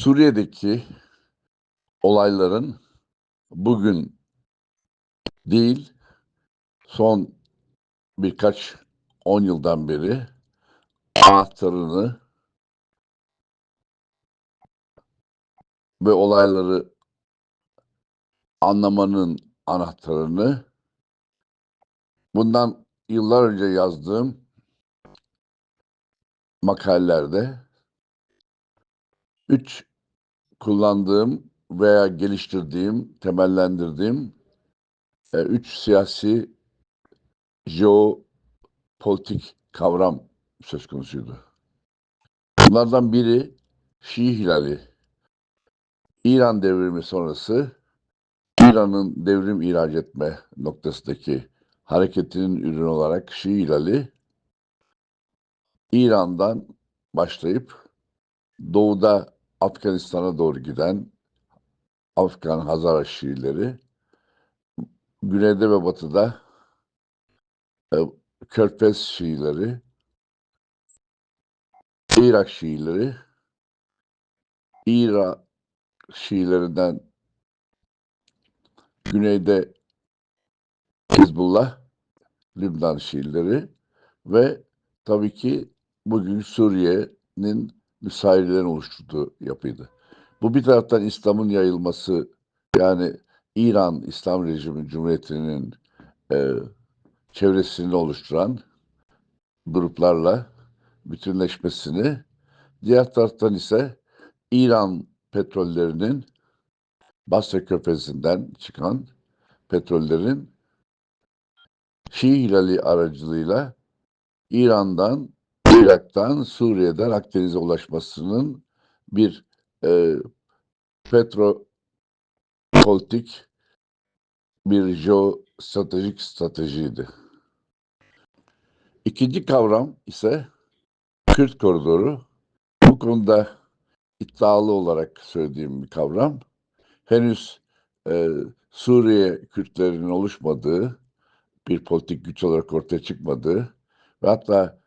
Suriye'deki olayların bugün değil, son birkaç on yıldan beri anahtarını ve olayları anlamanın anahtarını bundan yıllar önce yazdığım makalelerde üç kullandığım veya geliştirdiğim, temellendirdiğim e, üç siyasi jeopolitik kavram söz konusuydu. Bunlardan biri Şii Hilali. İran devrimi sonrası İran'ın devrim ihraç etme noktasındaki hareketinin ürünü olarak Şii Hilali İran'dan başlayıp doğuda Afganistan'a doğru giden Afgan Hazara Şiileri, güneyde ve batıda e, Körfez Şiileri, Irak Şiileri, İran Şiilerinden güneyde Hizbullah, Lübnan Şiileri ve tabii ki bugün Suriye'nin müsairlerin oluşturduğu yapıydı. Bu bir taraftan İslam'ın yayılması yani İran İslam rejimi cumhuriyetinin e, çevresini oluşturan gruplarla bütünleşmesini diğer taraftan ise İran petrollerinin Basra Körfezi'nden çıkan petrollerin Şii Hilali aracılığıyla İran'dan, Irak'tan, Suriye'den Akdeniz'e ulaşmasının bir e, petropolitik bir jeostratejik stratejiydi. İkinci kavram ise Kürt koridoru. Bu konuda iddialı olarak söylediğim bir kavram. Henüz e, Suriye Kürtlerinin oluşmadığı, bir politik güç olarak ortaya çıkmadığı ve hatta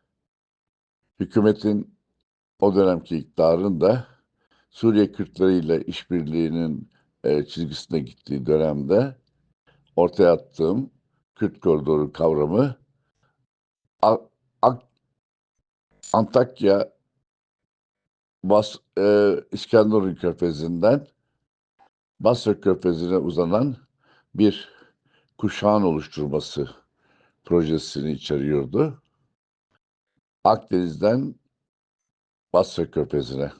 hükümetin o dönemki iktidarın da Suriye Kürtleriyle işbirliğinin e, çizgisine gittiği dönemde ortaya attığım Kürt koridoru kavramı A- A- Antakya Bas, e, İskenderun Körfezi'nden Basra Körfezi'ne uzanan bir kuşağın oluşturması projesini içeriyordu. Akdeniz'den Basra Körfezi'ne.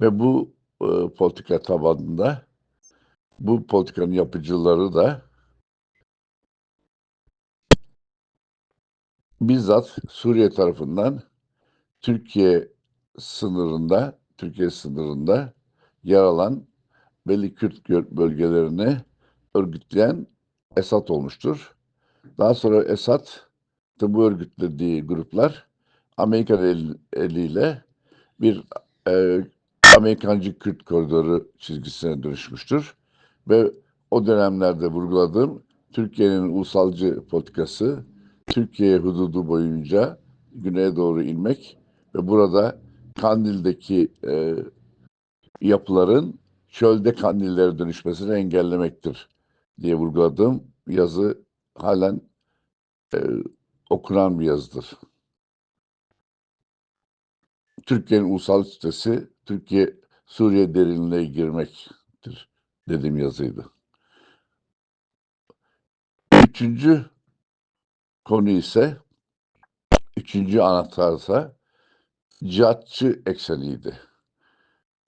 Ve bu e, politika tabanında bu politikanın yapıcıları da bizzat Suriye tarafından Türkiye sınırında, Türkiye sınırında yer alan belli Kürt bölgelerini örgütleyen Esad olmuştur. Daha sonra Esad da bu örgütlediği gruplar Amerikan el- eliyle bir e, Amerikancı Kürt koridoru çizgisine dönüşmüştür. Ve o dönemlerde vurguladığım Türkiye'nin ulusalcı politikası Türkiye hududu boyunca güneye doğru inmek ve burada Kandil'deki e, yapıların çölde Kandillere dönüşmesini engellemektir diye vurguladığım yazı halen e, okunan bir yazıdır. Türkiye'nin ulusal sitesi Türkiye Suriye derinliğe girmektir dediğim yazıydı. Üçüncü konu ise üçüncü anahtar ise cihatçı ekseniydi.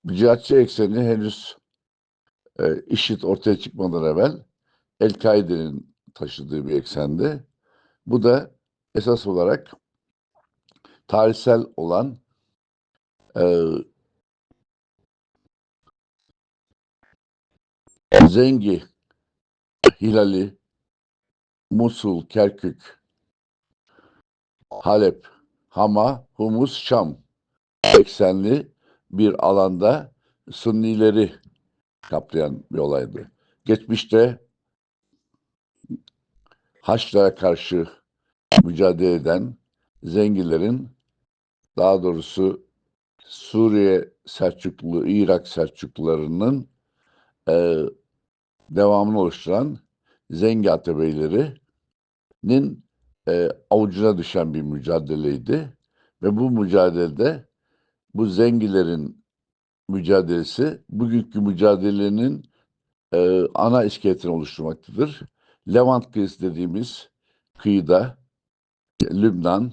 Bu cihatçı ekseni henüz e, IŞİD ortaya çıkmadan evvel El-Kaide'nin taşıdığı bir eksendi. Bu da esas olarak tarihsel olan e, Zengi, Hilali, Musul, Kerkük, Halep, Hama, Humus, Şam eksenli bir alanda Sünnileri kaplayan bir olaydı. Geçmişte Haçlılara karşı mücadele eden Zengilerin daha doğrusu Suriye Selçuklu, Irak Selçuklularının e, devamını oluşturan Zengi Atabeylerinin e, avucuna düşen bir mücadeleydi. Ve bu mücadelede bu Zengilerin mücadelesi bugünkü mücadelenin e, ana iskeletini oluşturmaktadır. Levant kıyısı dediğimiz kıyıda Lübnan,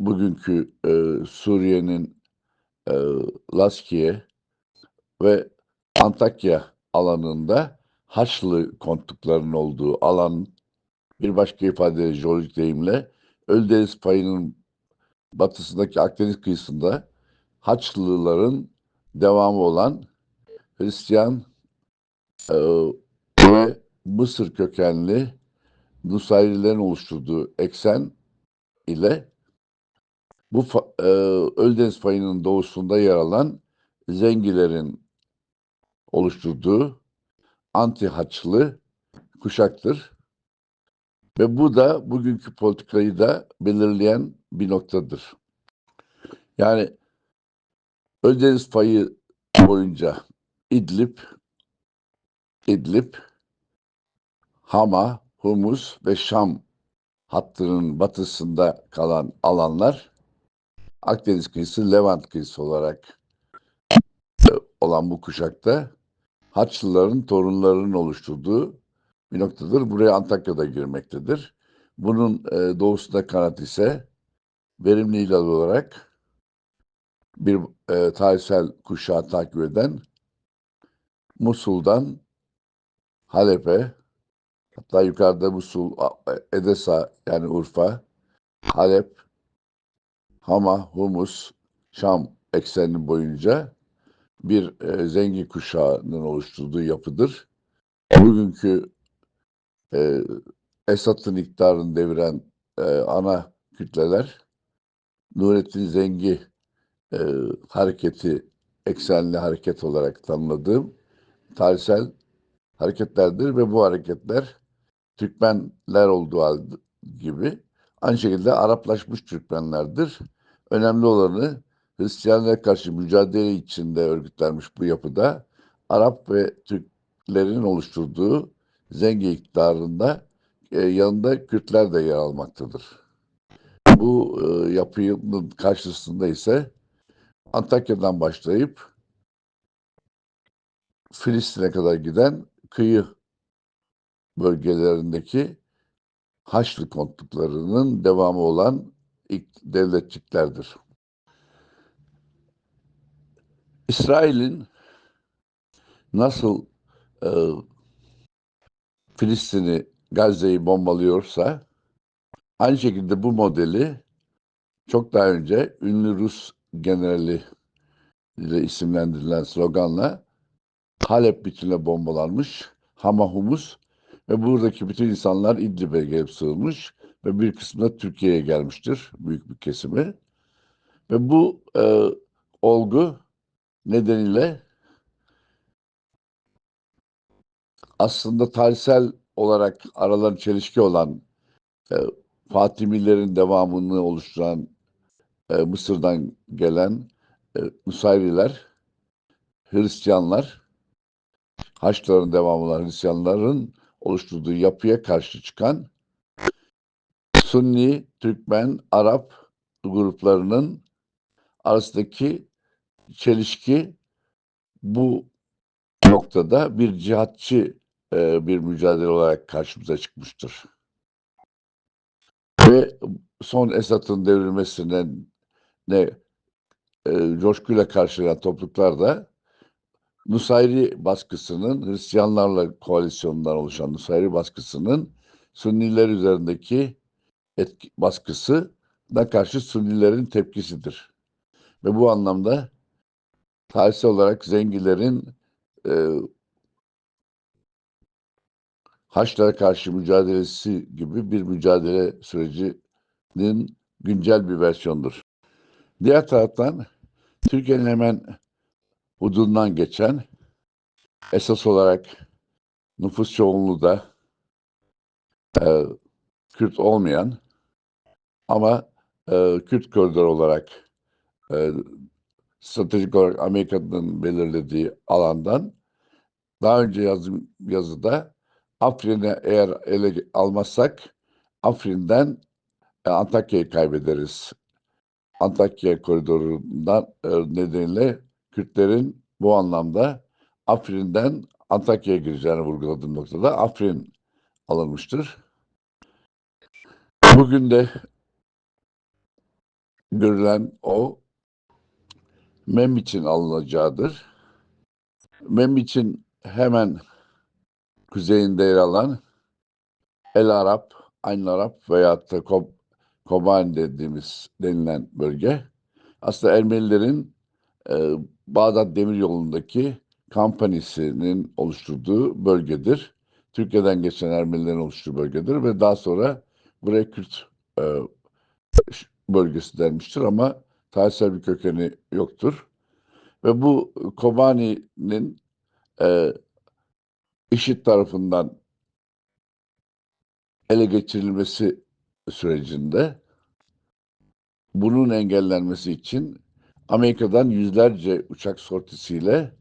bugünkü e, Suriye'nin e, Laskiye ve Antakya alanında Haçlı kontuklarının olduğu alan bir başka ifade jeolojik deyimle Ölüdeniz payının batısındaki Akdeniz kıyısında Haçlıların devamı olan Hristiyan e, ve Mısır kökenli Nusayrilerin oluşturduğu eksen ile bu e, Ölüdeniz payının doğusunda yer alan Zengilerin oluşturduğu anti haçlı kuşaktır. Ve bu da bugünkü politikayı da belirleyen bir noktadır. Yani Ölüdeniz payı boyunca İdlib, İdlib, Hama, Humus ve Şam hattının batısında kalan alanlar Akdeniz kıyısı, Levant kıyısı olarak e, olan bu kuşakta Haçlıların torunlarının oluşturduğu bir noktadır. Buraya Antakya'da girmektedir. Bunun e, doğusunda kanat ise verimli ilal olarak bir e, tarihsel kuşağı takip eden Musul'dan Halep'e hatta yukarıda Musul, A- Edesa yani Urfa, Halep, Hama, Humus, Şam ekseni boyunca bir e, zengin kuşağının oluşturduğu yapıdır. Bugünkü e, Esad'ın iktidarını deviren e, ana kütleler Nurettin Zengi e, hareketi eksenli hareket olarak tanımladığım tarihsel hareketlerdir ve bu hareketler Türkmenler olduğu gibi aynı şekilde Araplaşmış Türkmenlerdir. Önemli olanı Hristiyanlara karşı mücadele içinde örgütlenmiş bu yapıda Arap ve Türklerin oluşturduğu Zengi iktidarında e, yanında Kürtler de yer almaktadır. Bu e, yapının karşısında ise Antakya'dan başlayıp Filistin'e kadar giden kıyı bölgelerindeki Haçlı kontluklarının devamı olan ilk devletçiklerdir. İsrail'in nasıl e, Filistin'i, Gazze'yi bombalıyorsa aynı şekilde bu modeli çok daha önce ünlü Rus generali ile isimlendirilen sloganla Halep bütünle bombalanmış, Hama Humus ve buradaki bütün insanlar İdlib'e gelip sığınmış ve bir kısmı da Türkiye'ye gelmiştir, büyük bir kesimi. Ve bu e, olgu nedeniyle aslında tarihsel olarak aralarında çelişki olan e, Fatimilerin devamını oluşturan e, Mısır'dan gelen e, Nusayriler, Hristiyanlar, Haçlıların devamı olan Hristiyanların oluşturduğu yapıya karşı çıkan Sunni, Türkmen, Arap gruplarının arasındaki çelişki bu noktada bir cihatçı e, bir mücadele olarak karşımıza çıkmıştır. Ve son Esad'ın devrilmesine ne e, coşkuyla karşılayan topluluklar da Nusayri baskısının Hristiyanlarla koalisyonundan oluşan Nusayri baskısının Sünniler üzerindeki etki, baskısı da karşı Sünnilerin tepkisidir. Ve bu anlamda tarihsel olarak Zengilerin e, Haçlara karşı mücadelesi gibi bir mücadele sürecinin güncel bir versiyonudur. Diğer taraftan Türkiye'nin hemen hududundan geçen esas olarak nüfus çoğunluğu da e, Kürt olmayan ama e, Kürt koridor olarak e, stratejik olarak Amerika'nın belirlediği alandan daha önce yazdım yazıda Afrin'e eğer ele almazsak Afrin'den e, Antakya'yı kaybederiz. Antakya koridorundan e, nedeniyle Kürtlerin bu anlamda Afrin'den Antakya'ya gireceğini vurguladığım noktada Afrin alınmıştır. Bugün de görülen o Mem için alınacağıdır. Mem için hemen kuzeyinde yer alan El Arap, Ayn Arap veya da Kob Kobani dediğimiz denilen bölge aslında Ermenilerin e, Bağdat Demiryolu'ndaki kampanisi'nin oluşturduğu bölgedir. Türkiye'den geçen Ermenilerin oluşturduğu bölgedir ve daha sonra buraya Kürt e, bölgesi denmiştir ama tarihsel bir kökeni yoktur. Ve bu Kobani'nin e, IŞİD tarafından ele geçirilmesi sürecinde bunun engellenmesi için Amerika'dan yüzlerce uçak sortisiyle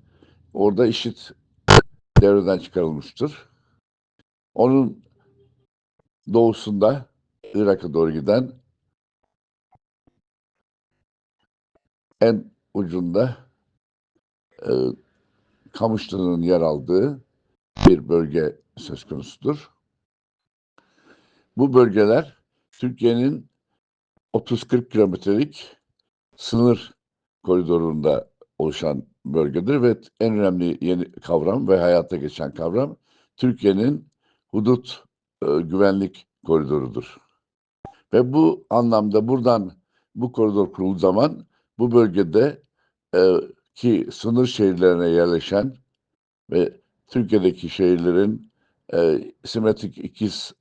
orada IŞİD devreden çıkarılmıştır. Onun doğusunda Irak'a doğru giden en ucunda e, Kamışlı'nın yer aldığı bir bölge söz konusudur. Bu bölgeler Türkiye'nin 30-40 kilometrelik sınır koridorunda oluşan bölgedir ve en önemli yeni kavram ve hayata geçen kavram Türkiye'nin hudut e, güvenlik koridorudur. Ve bu anlamda buradan bu koridor kurulduğu zaman bu bölgede e, ki sınır şehirlerine yerleşen ve Türkiye'deki şehirlerin e, simetrik ikiz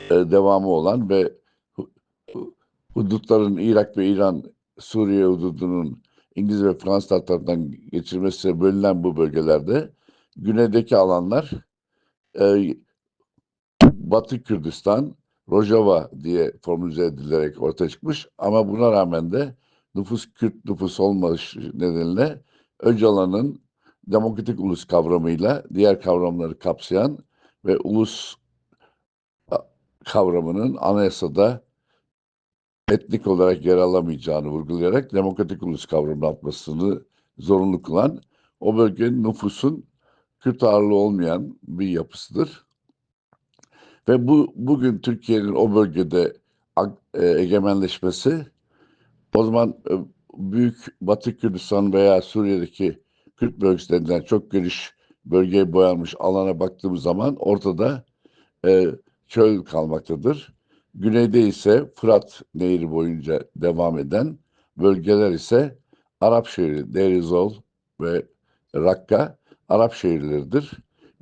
e, devamı olan ve hu- hu- hudutların Irak ve İran Suriye hududunun İngiliz ve Fransız tarafından geçirmesi bölünen bu bölgelerde güneydeki alanlar e, Batı Kürdistan, Rojava diye formüle edilerek ortaya çıkmış. Ama buna rağmen de nüfus Kürt nüfus olmamış nedeniyle Öcalan'ın demokratik ulus kavramıyla diğer kavramları kapsayan ve ulus kavramının anayasada etnik olarak yer alamayacağını vurgulayarak demokratik ulus kavramını atmasını zorunlu kılan o bölgenin nüfusun Kürt ağırlığı olmayan bir yapısıdır. Ve bu bugün Türkiye'nin o bölgede e, egemenleşmesi o zaman e, Büyük Batı Kürdistan veya Suriye'deki Kürt bölgesi denilen çok geniş bölgeye boyanmış alana baktığımız zaman ortada e, çöl kalmaktadır. Güneyde ise Fırat Nehri boyunca devam eden bölgeler ise Arap şehri, Deir ez-Zor ve Rakka Arap şehirleridir.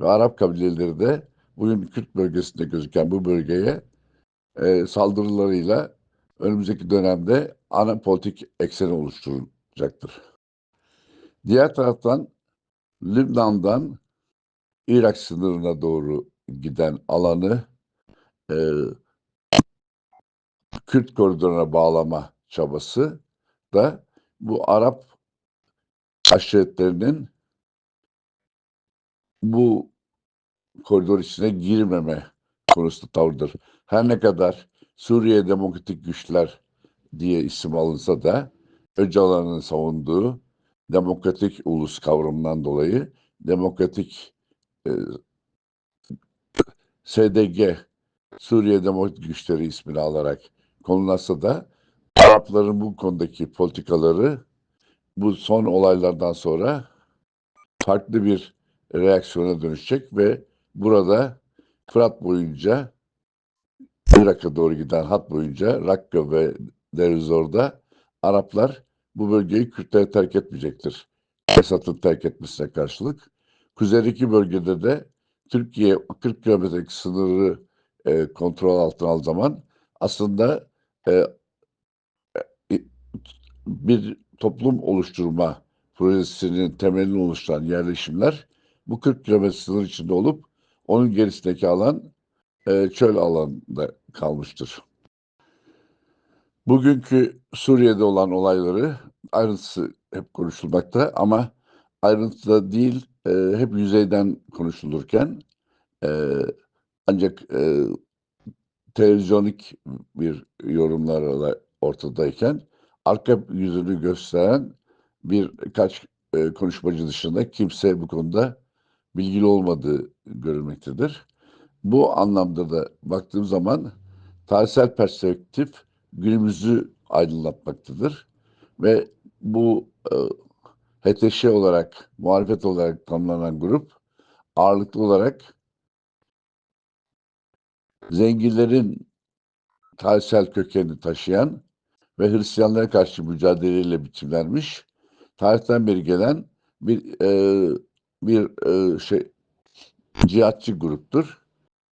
Ve Arap kabileleri de bugün Kürt bölgesinde gözüken bu bölgeye e, saldırılarıyla önümüzdeki dönemde ana politik ekseni oluşturulacaktır. Diğer taraftan Lübnan'dan Irak sınırına doğru giden alanı e, Kürt koridoruna bağlama çabası da bu Arap aşiretlerinin bu koridor içine girmeme konusunda tavırdır. Her ne kadar Suriye Demokratik Güçler diye isim alınsa da Öcalan'ın savunduğu demokratik ulus kavramından dolayı demokratik e, SDG Suriye Demokratik Güçleri ismini alarak konulsa da Arapların bu konudaki politikaları bu son olaylardan sonra farklı bir reaksiyona dönüşecek ve burada Fırat boyunca Irak'a doğru giden hat boyunca Rakka ve Derizor'da Araplar bu bölgeyi Kürtlere terk etmeyecektir. Esad'ın terk etmesine karşılık. Kuzeydeki bölgede de Türkiye 40 kilometrelik sınırı e, kontrol altına aldığı zaman aslında e, bir toplum oluşturma projesinin temelini oluşturan yerleşimler bu 40 kilometre sınır içinde olup onun gerisindeki alan e, çöl alanında kalmıştır. Bugünkü Suriye'de olan olayları ayrıntısı hep konuşulmakta ama ayrıntıda değil e, hep yüzeyden konuşulurken e, ancak e, televizyonik bir yorumlarla ortadayken arka yüzünü gösteren birkaç e, konuşmacı dışında kimse bu konuda bilgili olmadığı görülmektedir. Bu anlamda da baktığım zaman tarihsel perspektif günümüzü aydınlatmaktadır. Ve bu e, HTŞ olarak, muhalefet olarak tanımlanan grup ağırlıklı olarak zenginlerin tarihsel kökenini taşıyan ve Hristiyanlara karşı mücadeleyle biçimlenmiş, tarihten beri gelen bir e, bir e, şey cihatçı gruptur.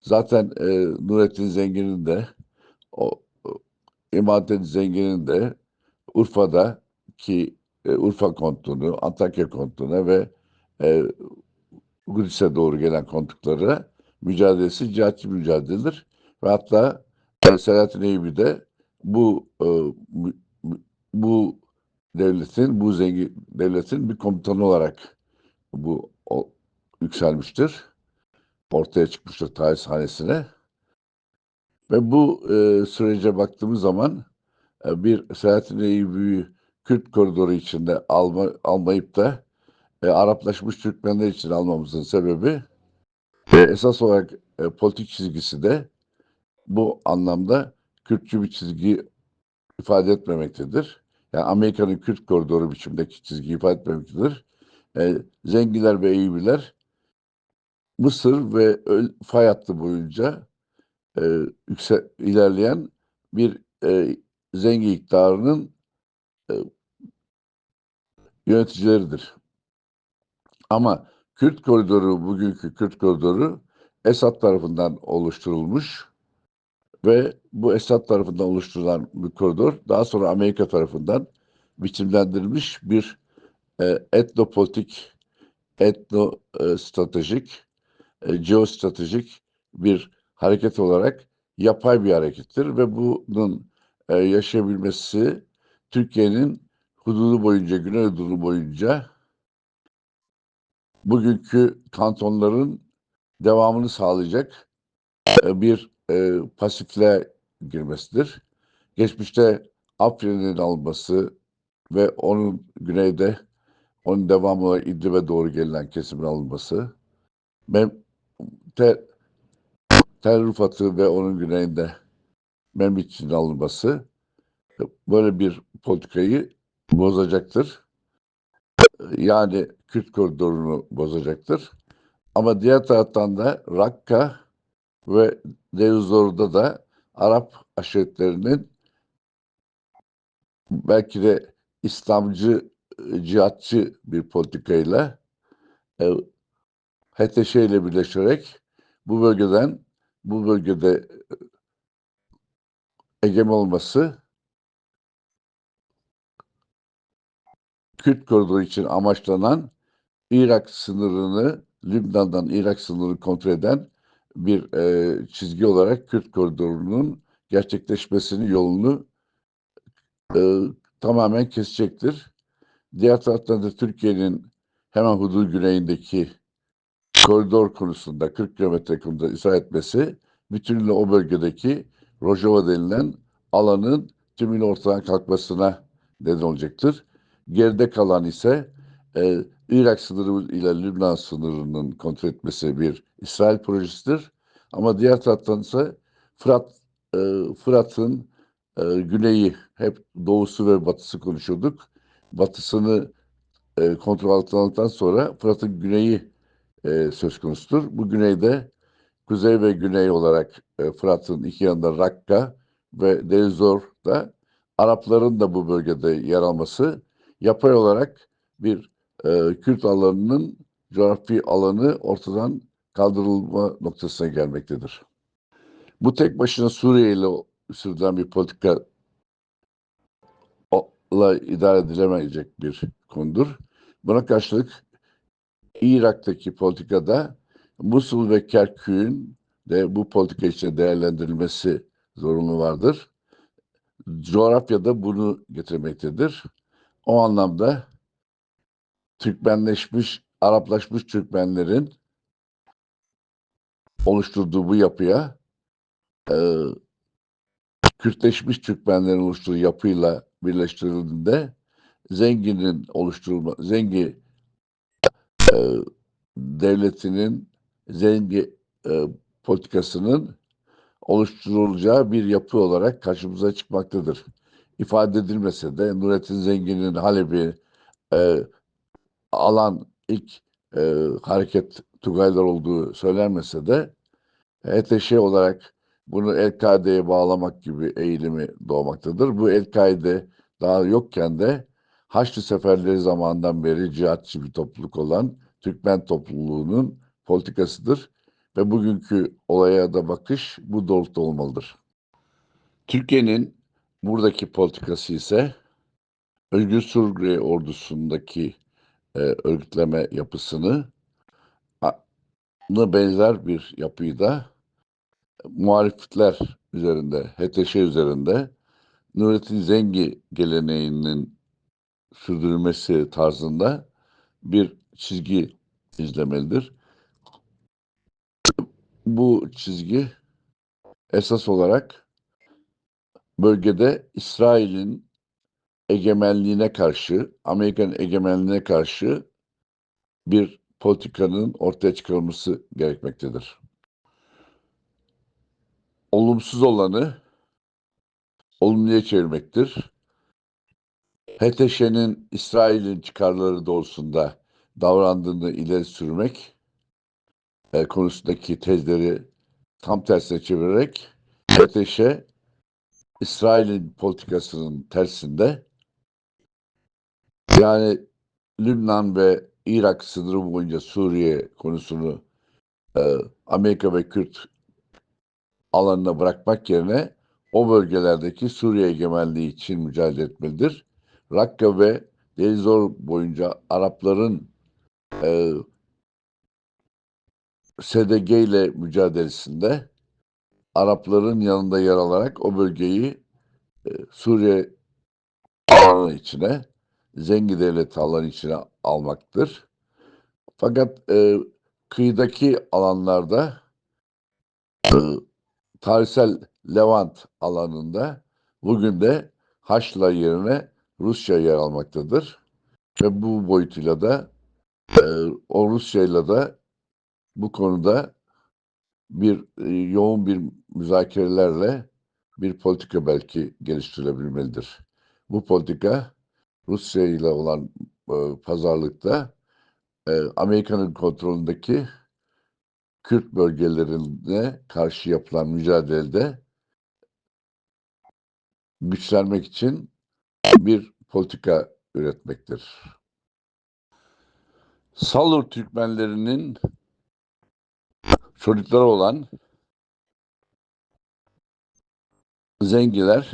Zaten e, Nurettin Zengin'in de o, İmadet Zengin'in de Urfa'da ki e, Urfa kontunu, Antakya kontuna ve e, Kudüs'e doğru gelen kontuklara mücadelesi cihatçı mücadeledir. Ve hatta e, Selahattin Eyyubi de bu e, bu devletin, bu zengin devletin bir komutanı olarak bu o, yükselmiştir. Ortaya çıkmıştır tarih sahnesine. Ve bu e, sürece baktığımız zaman e, bir Selahattin Eyyubi'yi Kürt koridoru içinde alma, almayıp da e, Araplaşmış Türkmenler için almamızın sebebi e, esas olarak e, politik çizgisi de bu anlamda Kürtçü bir çizgi ifade etmemektedir. Yani Amerika'nın Kürt koridoru biçimdeki çizgi ifade etmemektedir. E, Zengiler ve Eyyubiler Mısır ve fay hattı boyunca e, yüksel, ilerleyen bir e, Zengi iktidarının e, yöneticileridir. Ama Kürt koridoru, bugünkü Kürt koridoru Esad tarafından oluşturulmuş ve bu Esad tarafından oluşturulan bir koridor daha sonra Amerika tarafından biçimlendirilmiş bir e, etnopolitik, etno e, stratejik, e, geostratejik bir hareket olarak yapay bir harekettir ve bunun e, yaşayabilmesi Türkiye'nin hududu boyunca, Güney hududu boyunca bugünkü kantonların devamını sağlayacak e, bir e, pasifle girmesidir. Geçmişte Afrin'in alınması ve onun güneyde onun devamı İdlib'e doğru gelen kesimin alınması Mem te, Tel Rıfat'ı ve onun güneyinde Memlük'ün alınması böyle bir politikayı bozacaktır. Yani Kürt koridorunu bozacaktır. Ama diğer taraftan da Rakka ve Deuzor'da da Arap aşiretlerinin belki de İslamcı, cihatçı bir politikayla e, HTŞ ile birleşerek bu bölgeden bu bölgede egem olması Kürt koridoru için amaçlanan Irak sınırını Lübnan'dan Irak sınırını kontrol eden bir e, çizgi olarak Kürt koridorunun gerçekleşmesinin yolunu e, tamamen kesecektir. Diğer taraftan da Türkiye'nin hemen hudut güneyindeki koridor konusunda 40 kilometre konusunda ısrar etmesi bütünüyle o bölgedeki Rojava denilen alanın tümüyle ortadan kalkmasına neden olacaktır. Geride kalan ise e, Irak sınırı ile Lübnan sınırının kontrol etmesi bir İsrail projesidir. Ama diğer taraftan ise Fırat e, Fırat'ın e, güneyi hep doğusu ve batısı konuşuyorduk. Batısını e, kontrol altına aldıktan sonra Fırat'ın güneyi e, söz konusudur. Bu güneyde kuzey ve güney olarak e, Fırat'ın iki yanında Rakka ve Derizor'da Arapların da bu bölgede yer alması yapay olarak bir e, Kürt alanının coğrafi alanı ortadan kaldırılma noktasına gelmektedir. Bu tek başına Suriye ile sürdürülen bir politika la idare edilemeyecek bir konudur. Buna karşılık Irak'taki politikada Musul ve Kerkük'ün de bu politika içinde değerlendirilmesi zorunlu vardır. Coğrafyada bunu getirmektedir. O anlamda Türkmenleşmiş, Araplaşmış Türkmenlerin oluşturduğu bu yapıya e, Kürtleşmiş Türkmenlerin oluşturduğu yapıyla birleştirildiğinde zenginin oluşturulma, zengi e, devletinin zengi e, politikasının oluşturulacağı bir yapı olarak karşımıza çıkmaktadır. İfade edilmese de Nurettin Zengin'in Halep'i e, alan ilk e, hareket Tugaylar olduğu söylenmese de HTŞ olarak bunu El-Kaide'ye bağlamak gibi eğilimi doğmaktadır. Bu El-Kaide daha yokken de Haçlı seferleri zamandan beri cihatçı bir topluluk olan Türkmen topluluğunun politikasıdır ve bugünkü olaya da bakış bu doğrultuda olmalıdır. Türkiye'nin buradaki politikası ise Özgür Suriye ordusundaki e, örgütleme yapısını benzer bir yapıyı da muhalifler üzerinde, HTŞ üzerinde Nurettin Zengi geleneğinin sürdürülmesi tarzında bir çizgi izlemelidir. Bu çizgi esas olarak bölgede İsrail'in egemenliğine karşı, Amerika'nın egemenliğine karşı bir politikanın ortaya çıkarılması gerekmektedir. Olumsuz olanı olumluya çevirmektir. HTŞ'nin İsrail'in çıkarları doğrusunda davrandığını ileri sürmek konusundaki tezleri tam tersine çevirerek HTŞ İsrail'in politikasının tersinde yani Lübnan ve Irak sınırı boyunca Suriye konusunu e, Amerika ve Kürt alanına bırakmak yerine o bölgelerdeki Suriye egemenliği için mücadele etmelidir. Rakka ve Delizor boyunca Arapların e, SDG ile mücadelesinde Arapların yanında yer alarak o bölgeyi e, Suriye alanı içine, Zengi Devleti alanı içine almaktır. Fakat e, kıyıdaki alanlarda e, tarihsel Levant alanında bugün de Haçla yerine Rusya yer almaktadır. Ve bu boyutuyla da e, o Rusya'yla da bu konuda bir e, yoğun bir müzakerelerle bir politika belki geliştirilebilmelidir. Bu politika Rusya ile olan e, pazarlıkta e, Amerika'nın kontrolündeki Kürt bölgelerine karşı yapılan mücadelede güçlenmek için bir politika üretmektir. Salur Türkmenlerinin çocukları olan Zengiler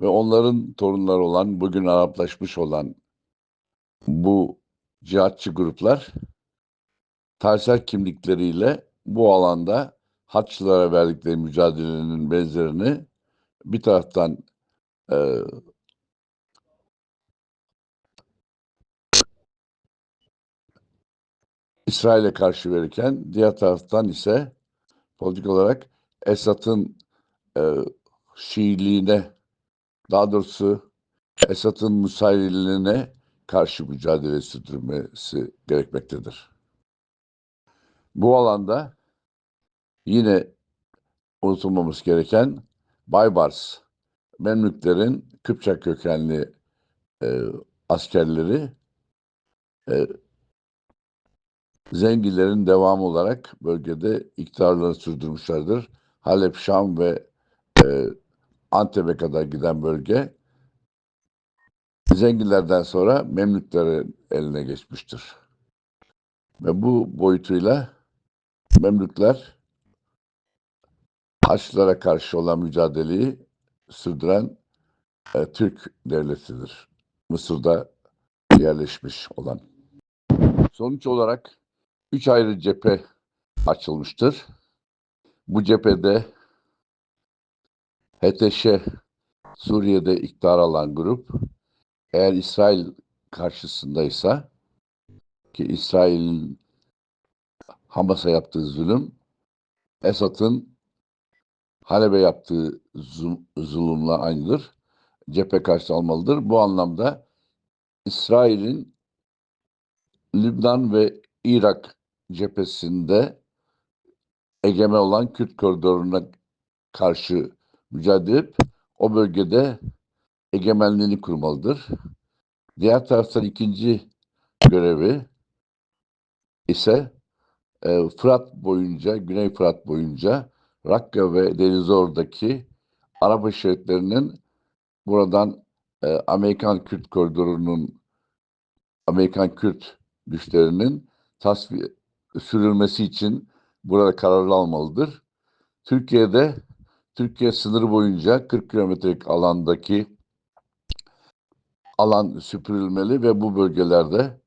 ve onların torunları olan bugün Araplaşmış olan bu cihatçı gruplar tarihsel kimlikleriyle bu alanda Haçlılara verdikleri mücadelenin benzerini bir taraftan e, İsrail'e karşı verirken diğer taraftan ise politik olarak Esad'ın e, Şiiliğine daha doğrusu Esad'ın Musayliliğine karşı mücadele sürdürmesi gerekmektedir. Bu alanda yine unutulmamız gereken Baybars, Memlüklerin Kıpçak kökenli e, askerleri e, Zengilerin devamı olarak bölgede iktidarlarını sürdürmüşlerdir. Halep, Şam ve e, Antep'e kadar giden bölge Zengilerden sonra Memlüklerin eline geçmiştir. Ve bu boyutuyla Memlükler Haçlılara karşı olan mücadeleyi sürdüren e, Türk devletidir. Mısır'da yerleşmiş olan. Sonuç olarak üç ayrı cephe açılmıştır. Bu cephede HTŞ Suriye'de iktidar alan grup, eğer İsrail karşısındaysa ki İsrail'in Hamas'a yaptığı zulüm Esad'ın Halep'e yaptığı zul- zulümle aynıdır. Cephe karşı almalıdır. Bu anlamda İsrail'in Lübnan ve Irak cephesinde egemen olan Kürt koridoruna karşı mücadele edip o bölgede egemenliğini kurmalıdır. Diğer taraftan ikinci görevi ise e, Fırat boyunca, Güney Fırat boyunca Rakka ve Denizor'daki Arap şehitlerinin buradan e, Amerikan Kürt koridorunun Amerikan Kürt güçlerinin tasfiye sürülmesi için burada kararlı almalıdır. Türkiye'de Türkiye sınırı boyunca 40 kilometrelik alandaki alan süpürülmeli ve bu bölgelerde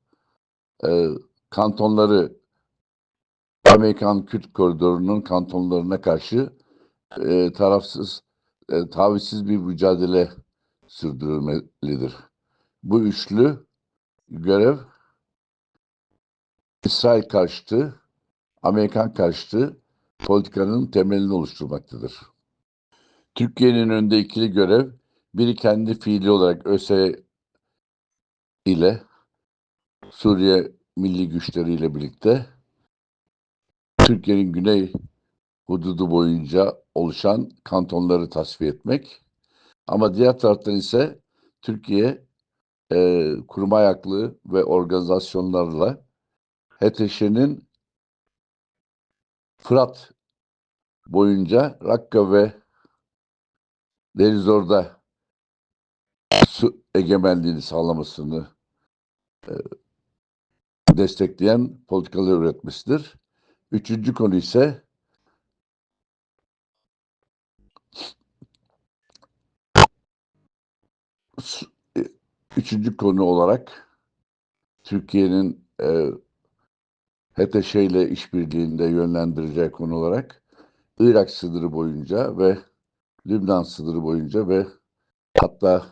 e, kantonları Amerikan Kürt koridorunun kantonlarına karşı e, tarafsız, e, tavizsiz bir mücadele sürdürülmelidir. Bu üçlü görev İsrail karşıtı, Amerikan karşıtı politikanın temelini oluşturmaktadır. Türkiye'nin önünde ikili görev, biri kendi fiili olarak ÖSE ile Suriye milli güçleriyle birlikte Türkiye'nin güney hududu boyunca oluşan kantonları tasfiye etmek. Ama diğer taraftan ise Türkiye e, kurma ayaklı ve organizasyonlarla HTŞ'nin Fırat boyunca Rakka ve Denizor'da su egemenliğini sağlamasını e, destekleyen politikalar üretmesidir. Üçüncü konu ise e, üçüncü konu olarak Türkiye'nin e, HTŞ ile işbirliğinde yönlendireceği konu olarak Irak sınırı boyunca ve Lübnan sınırı boyunca ve hatta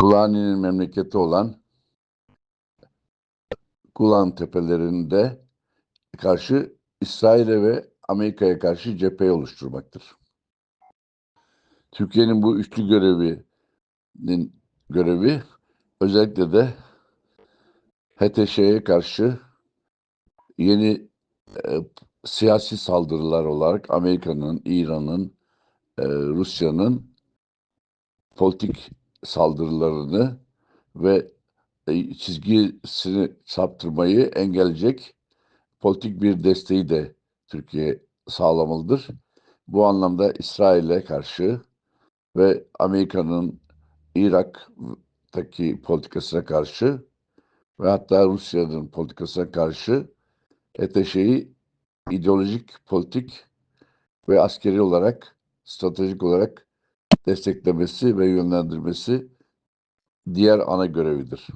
Kulani'nin memleketi olan Gulan tepelerinde karşı İsrail'e ve Amerika'ya karşı cephe oluşturmaktır. Türkiye'nin bu üçlü görevinin görevi özellikle de HTŞ'ye karşı yeni e, siyasi saldırılar olarak Amerika'nın, İran'ın, e, Rusya'nın politik saldırılarını ve e, çizgisini saptırmayı engelleyecek politik bir desteği de Türkiye sağlamalıdır. Bu anlamda İsrail'e karşı ve Amerika'nın Irak'taki politikasına karşı ve hatta Rusya'nın politikasına karşı ETŞ'yi ideolojik, politik ve askeri olarak, stratejik olarak desteklemesi ve yönlendirmesi diğer ana görevidir.